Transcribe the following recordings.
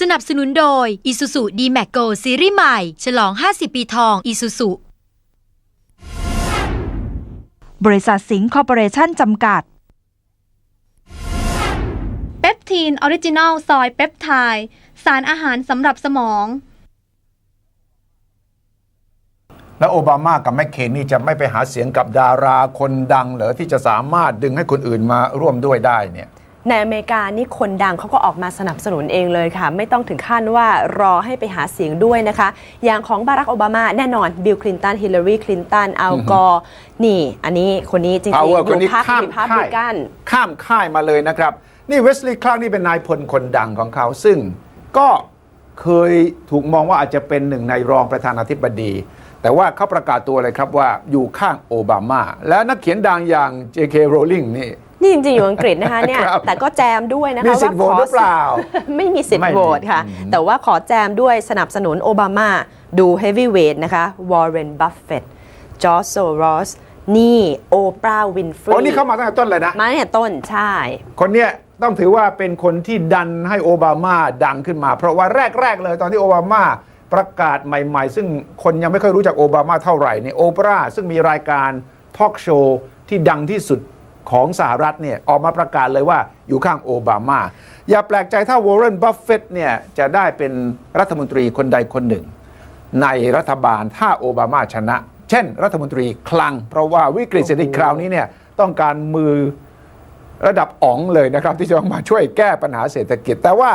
สนับสนุนโดย Isuzu D-Max Go ซีรีส์ใหม่ ฉลอง 50 ปีทอง Isuzu บริษัทสิงห์คอร์ปอเรชั่นจำกัด เปปทีนออริจินอลซอยเปปไทด์สารอาหารสำหรับสมอง แล้วโอบามากับแมคเคนนี่จะไม่ไปหาเสียงกับดาราคนดังเหรอที่จะสามารถดึงให้คนอื่นมาร่วมด้วยได้เนี่ย ในอเมริกานี่คนดังเขาก็ออกมาสนับสนุนเองเลยค่ะ ไม่ต้องถึงขั้นว่ารอให้ไปหาเสียงด้วยนะคะ อย่างของบารักโอบามาแน่นอนบิลคลินตันฮิลลารีคลินตันอัลกอร์นี่อันนี้คนนี้จริงๆ Power อคนนี้ยู่พรรคข้ามริพับค่าลิยกันข้ามค่ายมาเลยนะครับ นี่เวสลีย์คลาร์กนี่เป็นนายพลคนดังของเขา ซึ่งก็เคยถูกมองว่าอาจจะเป็นหนึ่งในรองประธานาธิบดี แต่ว่าเขาประกาศตัวเลยครับว่าอยู่ข้างโอบามา และนักเขียนดังอย่าง J.K. Rowling นี่ นี่จริงๆ อยู่อังกฤษนะคะเนี่ยครับแต่ก็แจมด้วยนะคะมีสิทธิ์โหวตหรือเปล่าไม่มีสิทไม่ธิ์มีโหวตค่ะ อืม แต่ว่าขอแจมด้วยสนับสนุนโอบามาดูเฮฟวีเวทนะคะวอร์เรนบัฟเฟตจอร์จโซรอสนี่โอปราห์วินฟรีโอ้นี่เข้ามาตั้งแต่ต้นเลยนะ มาเนี่ยต้นใช่ คนเนี้ยต้องถือว่าเป็นคนที่ดันให้โอบามาดังขึ้นมา เพราะว่าแรก ๆ เลยตอนที่โอบามาประกาศใหม่ ๆ ซึ่งคนยังไม่ค่อยรู้จักโอบามาเท่าไหร่เนี่ยโอปราซึ่งมีรายการทอล์กโชว์ที่ดังที่สุด ของสหรัฐเนี่ยออกมาประกาศเลยว่าอยู่ข้างโอบามา อย่าแปลกใจถ้าวอร์เรนบัฟเฟตเนี่ยจะได้เป็นรัฐมนตรีคนใดคนหนึ่ง ในรัฐบาลถ้าโอบามาชนะ เช่น รัฐมนตรีคลัง เพราะว่าวิกฤตเศรษฐกิจคราวนี้เนี่ยต้องการมือระดับอ๋องเลยนะครับ ที่จะมาช่วยแก้ปัญหาเศรษฐกิจ แต่ว่า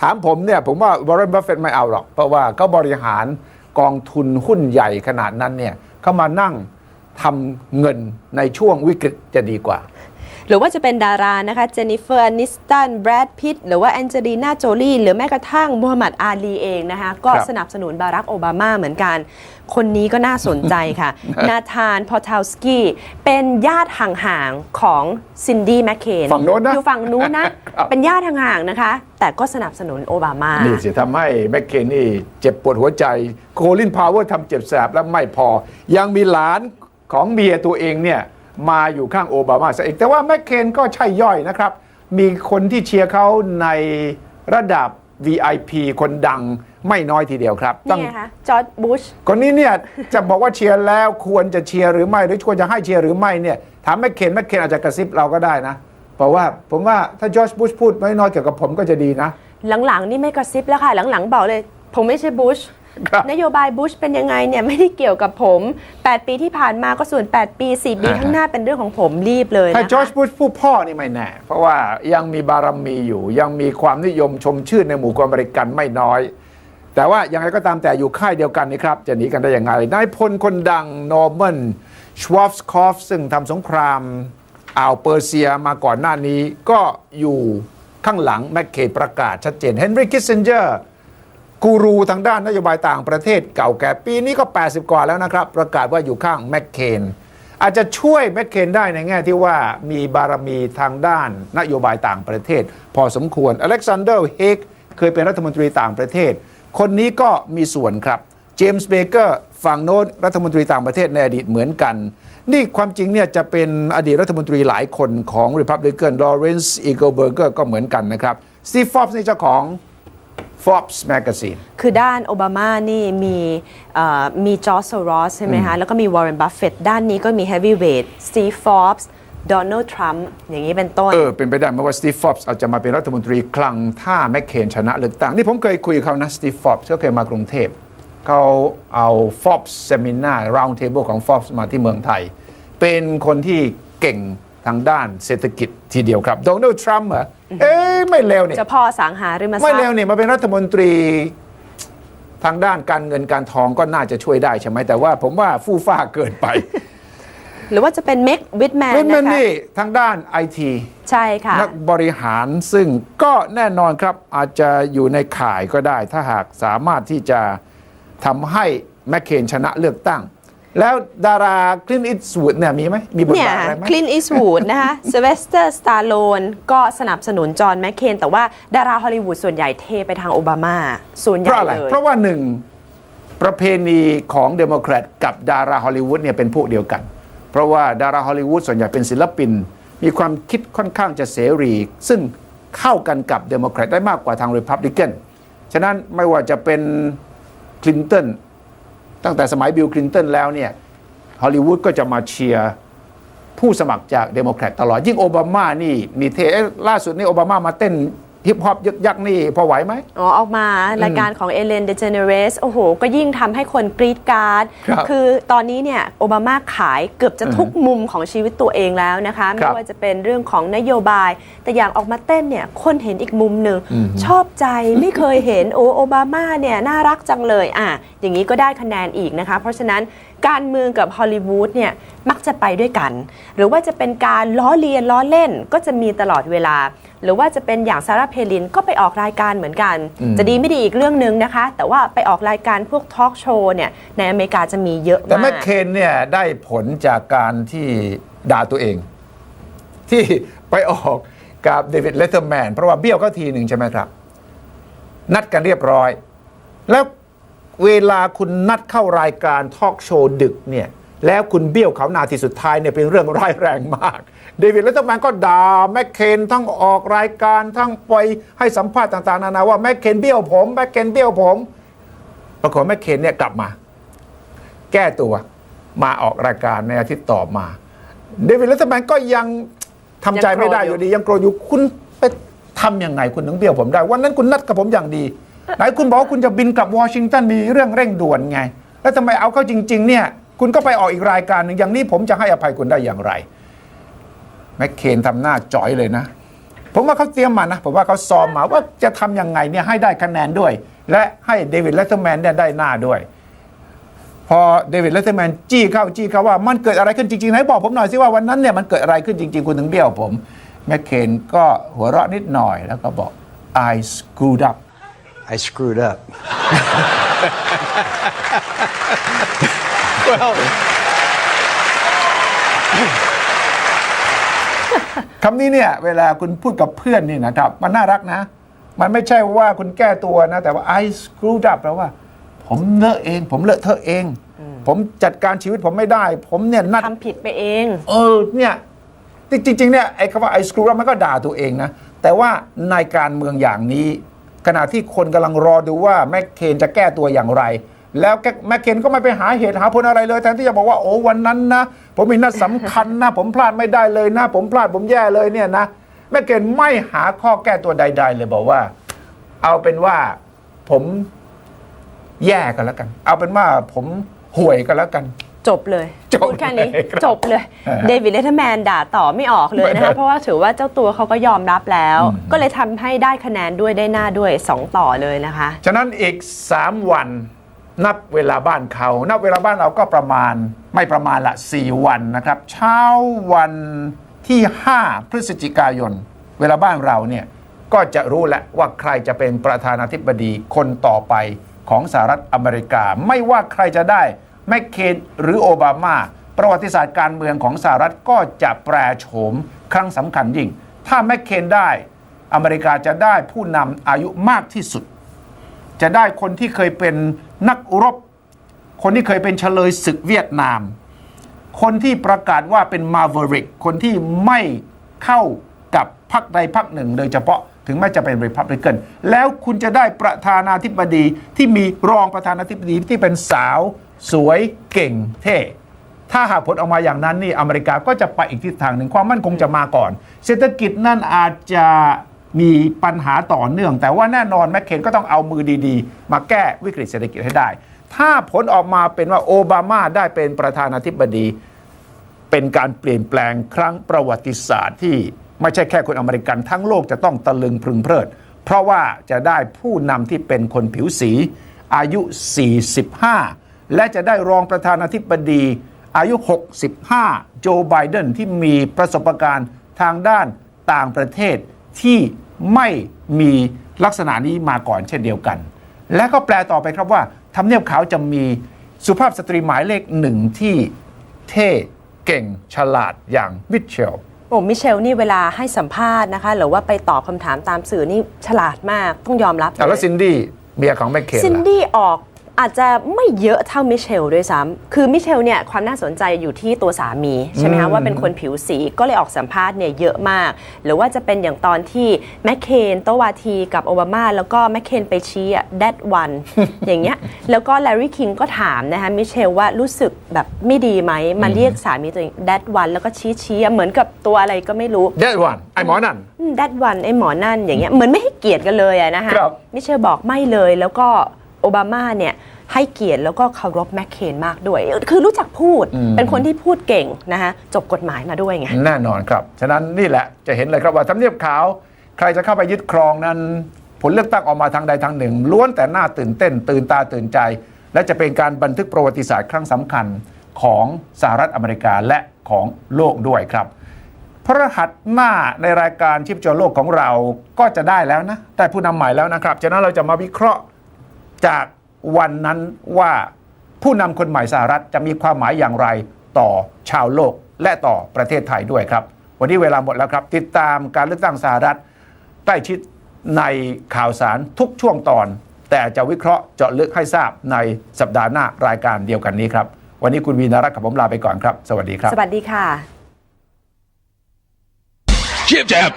ถามผมเนี่ยผมว่าวอร์เรนบัฟเฟตไม่เอาหรอก เพราะว่าเขาบริหารกองทุนหุ้นใหญ่ขนาดนั้นเนี่ยเขามานั่ง ทำเงินในช่วงวิกฤตจะดีกว่า หรือว่าจะเป็นดารานะคะเจนนิเฟอร์นิสตันแบรดพิตหรือว่าแองเจลีนาโจลีหรือแม้กระทั่งมูฮัมหมัดอาลีเองนะคะก็ครับสนับสนุนบารักโอบามาเหมือนกัน คนนี้ก็น่าสนใจค่ะ นาธานพอทาวสกี้เป็นญาติห่างๆของซินดี้แมคเคนฝั่งโน้นนะอยู่ฝั่งนู้นนะครับเป็นญาติห่างๆนะคะ แต่ก็สนับสนุนโอบามานี่สิทำให้แมคเคนนี่เจ็บปวดหัวใจโคลินพาวเวอร์ทำเจ็บแสบแล้วไม่พอ ยังมีหลาน ของเมียตัวเองเนี่ยมาอยู่ข้างโอบามาซะอีกแต่ว่าแมคเคนก็ใช่ย่อยนะครับ มีคนที่เชียร์เขาในระดับ VIP คนดังไม่น้อยทีเดียวครับนี่ไงคะจอร์ดบุชคนนี้เนี่ยจะบอกว่าเชียร์แล้วควรจะเชียร์หรือไม่หรือควรจะให้เชียร์หรือไม่เนี่ยถามแมคเคนแมคเคนอาจจะกระซิบเราก็ได้นะเพราะว่าผมว่าถ้าจอร์จบุชพูดน้อยๆเกี่ยวกับผมก็จะดีนะ หลังๆนี่ไม่กระซิบแล้วค่ะ หลังๆบอกเลย ผมไม่ใช่บุชครับ นโยบายบุชเป็นยังไงเนี่ยไม่ได้เกี่ยวกับผม 8 ปีที่ผ่านมาก็ส่วน 8 ปี 4 ปีอ่าฮะข้างหน้าเป็นเรื่องของผมรีบเลยถ้านะจอร์จคะบุชผู้พ่อนี่ไม่แน่ เพราะว่ายังมีบารมีอยู่ ยังมีความนิยมชมชื่นในหมู่คนอเมริกันไม่น้อย แต่ว่ายังไงก็ตามแต่อยู่ค่ายเดียวกันนี่ครับ จะหนีกันได้ยังไงนายพลคนดังนอร์แมนชวอฟสคอฟซึ่งทำสงครามอ่าวเปอร์เซียมาก่อนหน้านี้ก็อยู่ข้างหลังแมคเคนประกาศชัดเจนเฮนรี่คิสเซนเจอร์ กูรูทางด้านนโยบายต่างประเทศเก่าแก่ปีนี้ก็ 80 กว่าแล้วนะครับ ประกาศว่าอยู่ข้างแมคเคนอาจจะช่วยแมคเคนได้ในแง่ที่ว่ามีบารมีทางด้านนโยบายต่างประเทศ พอสมควรอเล็กซานเดอร์เฮกเคยเป็นรัฐมนตรีต่างประเทศ คนนี้ก็มีส่วนครับเจมส์เบเกอร์ฝั่งโน้นรัฐมนตรีต่างประเทศในอดีตเหมือนกัน นี่ความจริงเนี่ยจะเป็นอดีตรัฐมนตรีหลายคนของ Republican Lawrence Eagleburger ก็เหมือนกันนะครับสตีฟฟอบส์นี่เจ้าของ Forbes Magazine คือด้านโอบามานี่มีเอ่อมีจอร์จโซรอสใช่ไหมคะ แล้วก็มีวอร์เรนบัฟเฟตด้านนี้ก็มีเฮฟวีเวทสตีฟฟอบส์โดนัลด์ทรัมป์อย่างนี้เป็นต้น เออ เป็นไปได้ไหมว่าสตีฟฟอบส์อาจจะมาเป็นรัฐมนตรีคลังถ้าแมคเคนชนะเลือกตั้ง นี่ผมเคยคุยกับเขานะสตีฟฟอบส์เขาเคยมากรุงเทพ เขาเอาฟอบส์เซมินาร์ราวน์เทเบิลของฟอบส์มาที่เมืองไทย เป็นคนที่เก่ง ทางด้านเศรษฐกิจทีเดียวครับโดนัลด์ทรัมป์เหรอเอ้ยไม่เลวเนี่ยเจ้าพ่อสังหาริมทรัไม่พเลวย์เนี่ยมาเป็นรัฐมนตรีทางด้านการเงินการทองก็น่าจะช่วยได้ใช่ไหมแต่ว่าผมว่าฟู่ฟ้าเกินไป หรือว่าจะเป็นเมกวิดแมนเป็นนะมันคะนี่ทางด้านไอทีใช่ค่ะ นักบริหารซึ่งก็แน่นอนครับอาจจะอยู่ในข่ายก็ได้ ถ้าหากสามารถที่จะทำให้แมคเคนชนะเลือกตั้ง แล้วดาราคลินอิทสวูดเนี่ยมีไหมมีบทเนี่ยบาทอะไรไหมคลินอิสวูดนะคะเซเวสเตอร์สตาร์โลนก็สนับสนุนจอห์นแมคเคน แต่ว่าดาราฮอลลีวูดส่วนใหญ่เทไปทางโอบามา ส่วนใหเพญ่ราะอะไรเลย เพราะว่าหนึ่งประเพณีของเดโมแครตกับดาราฮอลลีวูดเนี่ยเป็นพวกเดียวกัน เพราะว่าดาราฮอลลีวูดส่วนใหญ่เป็นศิลปิน มีความคิดค่อนข้างจะเสรี ซึ่งเข้ากันกับเดโมแครตได้มากกว่าทางริพับลิกันฉะนั้นไม่ว่าจะเป็นคลินตัน ตั้งแต่สมัยบิลคลินตันแล้วเนี่ยฮอลลีวูดก็จะมาเชียร์ผู้สมัครจากเดโมแครตตลอดยิ่งโอบามานี่มีเทล่าสุดนี่โอบามามาเต้น ฮิปฮอปยึกยักนี่พอไหวไหม อ๋อออกมารายการของเอเลนเดเจเนเรสโอ้โห ก็ยิ่งทำให้คนกรีดกราร์ดครับคือตอนนี้เนี่ยโอบามาขายเกือบจะทุกมุมของชีวิตตัวเองแล้วนะคะคไม่รับว่าจะเป็นเรื่องของนโยบาย แต่อย่างออกมาเต้นเนี่ยคนเห็นอีกมุมหนึ่งอืม ชอบใจไม่เคยเห็นโอ้โอบามาเนี่ยน่ารักจังเลยอะอย่างนี้ก็ได้คะแนนอีกนะคะ เพราะฉะนั้น การเมืองกับฮอลลีวูดเนี่ยมักจะไปด้วยกัน หรือว่าจะเป็นการล้อเลียนล้อเล่นก็จะมีตลอดเวลา หรือว่าจะเป็นอย่างซาร่าเพลินก็ไปออกรายการเหมือนกันอืมจะดีไม่ดีอีกเรื่องหนึ่งนะคะ แต่ว่าไปออกรายการพวกทอล์กโชว์เนี่ยในอเมริกาจะมีเยอะแต่แมมาคกเคนเนี่ยได้ผลจากการที่ด่าตัวเอง ที่ไปออกกับเดวิดเลเทอร์แมนเพราะว่าเบี้ยวเขาทีหนึ่งใช่ไหมครับ นัดกันเรียบร้อย แล้ว เวลาคุณนัดเข้ารายการทอล์กโชว์ดึกเนี่ยแล้วคุณเบี้ยวเขานาทีสุดท้ายเนี่ยเป็นเรื่องร้ายแรงมาก เดวิดเลเทอร์แมนก็ด่าแมคเคนทั้งออกรายการทั้งไปให้สัมภาษณ์ต่างๆนานาว่าแมคเคนเบี้ยวผมแมคเคนเบี้ยวผม ปรากฏแมคเคนเนี่ยกลับมา แก้ตัวมาออกรายการในอาทิตย์ต่อมา เดวิดเลตเตอร์แมนก็ยังทำใจไม่ได้อยู่ดี ยังโกรธอยู่คุณไปทำยังไงคุณถึงเบี้ยวผมได้ วันนั้นคุณนัดกับผมอย่างดี ไหนคุณบอกว่าคุณจะบินกลับวอชิงตันมีเรื่องเร่งด่วนไง แล้วทำไมเอาเข้าจริง ๆ เนี่ย คุณก็ไปออกอีกรายการหนึ่งอย่างนี้ผมจะให้อภัยคุณได้อย่างไรแมคเคนทำหน้าจ่อยเลยนะ ผมว่าเขาเตรียมมานะ ผมว่าเขาซ้อมมาว่าจะทำยังไงเนี่ยให้ได้คะแนนด้วย และให้เดวิดเลตเตอร์แมนเนี่ยได้หน้าด้วย พอเดวิดเลตเตอร์แมนจี้เข้าจี้เข้าว่ามันเกิดอะไรขึ้นจริงๆไหนบอกผมหน่อยสิว่าวันนั้นเนี่ยมันเกิดอะไรขึ้นจริง ๆ คุณถึงเบี้ยวผมแมคเคนก็หัวเราะนิดหน่อยแล้วก็บอก I screwed up I screwed up. well คำนี้เนี่ยเวลาคุณพูดกับเพื่อนนี่นะครับ มันน่ารักนะ มันไม่ใช่ว่าคุณแก้ตัวนะ แต่ว่า I screwed up แปลว่า ผมเลอะเอง ผมเลอะเทอะเอง ผมจัดการชีวิตผมไม่ได้ ผมเนี่ยนัดทำผิดไปเอง เออเนี่ยจริงๆเนี่ยไอ้คำว่าไอ้สครูมันก็ด่าตัวเองนะ แต่ว่าในการเมืองอย่างนี้ ขณะที่คนกำลังรอดูว่าแมคเคนจะแก้ตัวอย่างไร แล้วแกแมคเคนก็ไม่ไปหาเหตุหาผลอะไรเลยแทนที่จะบอกว่าโอ้วันนั้นนะ ผมมีนัดสำคัญนะ ผมพลาดไม่ได้เลยนะ ผมพลาดผมแย่เลยเนี่ยนะแมคเคนไม่หาข้อแก้ตัวใด ๆ เลยบอกว่า เอาเป็นว่าผมแย่กันแล้วกัน เอาเป็นว่าผมห่วยกันแล้วกัน จบเลยจบพูดแค่นี้เลยครับจบเลยเออเดวิดเลเทอร์แมนด่าต่อไม่ออกเลยนะไม่คะได้เพราะว่าถือว่าเจ้าตัวเขาก็ยอมรับแล้ว อืม ก็เลยทำให้ได้คะแนนด้วยได้หน้าด้วย 2 ต่อเลยนะคะ ฉะนั้นอีก 3 วันนับเวลาบ้านเขา นับเวลาบ้านเราก็ประมาณไม่ประมาณละ 4 วันนะครับ เช้าวันที่ 5 พฤศจิกายน เวลาบ้านเราเนี่ยก็จะรู้แล้วว่าใครจะเป็นประธานาธิบดีคนต่อไปของสหรัฐอเมริกา ไม่ว่าใครจะได้ แมคเคนหรือโอบามา ประวัติศาสตร์การเมืองของสหรัฐก็จะแปรโฉมครั้งสำคัญยิ่ง ถ้าแมคเคนได้อเมริกาจะได้ผู้นำอายุมากที่สุด จะได้คนที่เคยเป็นนักรบ คนที่เคยเป็นเฉลยศึกเวียดนาม คนที่ประกาศว่าเป็นมาเวริกคนที่ไม่เข้ากับพรรคใดพรรคหนึ่ง โดยเฉพาะถึงแม้จะเป็นริพับลิกันแล้วคุณจะได้ประธานาธิบดีที่มีรองประธานาธิบดีที่เป็นสาว สวยเก่งเท่ถ้าหากผลออกมาอย่างนั้นนี่อเมริกาก็จะไปอีกทิศทางหนึ่งความมั่นคงจะมาก่อน เศรษฐกิจนั่นอาจจะมีปัญหาต่อเนื่อง แต่ว่าแน่นอนแมคเคนก็ต้องเอามือดีๆ มาแก้วิกฤตเศรษฐกิจให้ได้ ถ้าผลออกมาเป็นว่าโอบามาได้เป็นประธานาธิบดี เป็นการเปลี่ยนแปลงครั้งประวัติศาสตร์ที่ไม่ใช่แค่คนอเมริกันทั้งโลกจะต้องตะลึงพึงเพลิด เพราะว่าจะได้ผู้นำที่เป็นคนผิวสีอายุ 45 และจะได้รองประธานาธิบดี อายุ 65 โจไบเดนที่มีประสบการณ์ทางด้านต่างประเทศที่ไม่มีลักษณะนี้มาก่อนเช่นเดียวกัน และก็แปลต่อไปครับว่าทำเนียบขาวจะมีสุภาพสตรีหมายเลขหนึ่งที่เท่เก่งฉลาดอย่างมิเชลโอ้มิเชลนี่เวลาให้สัมภาษณ์นะคะ หรือว่าไปตอบคำถามตามสื่อนี่ฉลาดมากต้องยอมรับอะแล้วเลยซินดี้เมียของแมคเคนซินล่ะดี้ออก อาจจะไม่เยอะเท่ามิเชลด้วยซ้ำคือมิเชลเนี่ยความน่าสนใจอยู่ที่ตัวสามีใช่ไหมคะว่าเป็นคนผิวสีก็เลยออกสัมภาษณ์เนี่ยเยอะมาก หรือว่าจะเป็นอย่างตอนที่แมคเคนโตวาทีกับโอบามา แล้วก็แมคเคนไปชี้อะ that one อย่างเงี้ยแล้วก็แลรี่คิงก็ถามนะคะมิเชลว่ารู้สึกแบบไม่ดีไหมมาเรียกสามีตัวเอง that one แล้วก็ชี้ชี้ๆอะเหมือนกับตัวอะไรก็ไม่รู้เดดวันไอ้หมอนั่นดัดวันไอ้หมอนั่นอย่างเงี้ยเหมือนไม่ให้เกียรติกันเลยอะนะคะครับมิเชลบอกไม่เลยแล้วก็ โอบามาเนี่ยให้เกียรติแล้วก็เคารพแมคเคนมากด้วย คือรู้จักพูดเป็นคนที่พูดเก่งนะคะจบกฎหมายมาด้วยไงแน่นอนครับ ฉะนั้นนี่แหละจะเห็นเลยครับว่าทำเนียบขาว ใครจะเข้าไปยึดครองนั้น ผลเลือกตั้งออกมาทางใดทางหนึ่ง ล้วนแต่น่าตื่นเต้น ตื่นตาตื่นใจ และจะเป็นการบันทึกประวัติศาสตร์ครั้งสำคัญของสหรัฐอเมริกาและของโลกด้วยครับพระรหัสหน้าในรายการชิปจอโลกของเราก็จะได้แล้วนะได้ผู้นำใหม่แล้วนะครับฉะนั้นเราจะมาวิเคราะห์ จากวันนั้นว่าผู้นำคนใหม่สหรัฐจะมีความหมายอย่างไรต่อชาวโลกและต่อประเทศไทยด้วยครับ วันนี้เวลาหมดแล้วครับ ติดตามการเลือกตั้งสหรัฐใกล้ชิดในข่าวสารทุกช่วงตอน แต่จะวิเคราะห์เจาะลึกให้ทราบในสัปดาห์หน้ารายการเดียวกันนี้ครับ วันนี้คุณวีนารักษ์กับผมลาไปก่อนครับ สวัสดีครับ สวัสดีค่ะ Jib jab.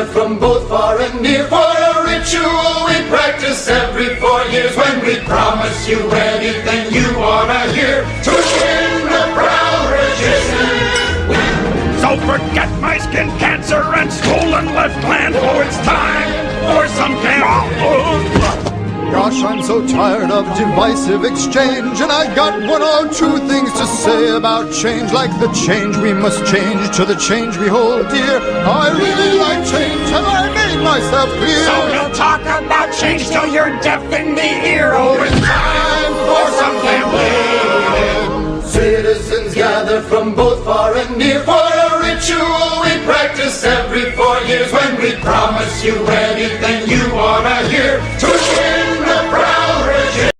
Citizens from both far and near for a ritual we practice every four years when we promise you anything you wanna hear to win the proud resistance. So forget my skin cancer and swollen left gland. Oh, it's time for some camp. Gosh, I'm so tired of divisive exchange, and I got one or two things to say about change, like the change we must change to the change we hold dear. I really like change, I made myself clear? So you'll talk about change till you're deaf in the ear. Oh, it's time for some campaign. Citizens gather from both far and near for a ritual we practice every four years when we promise you anything you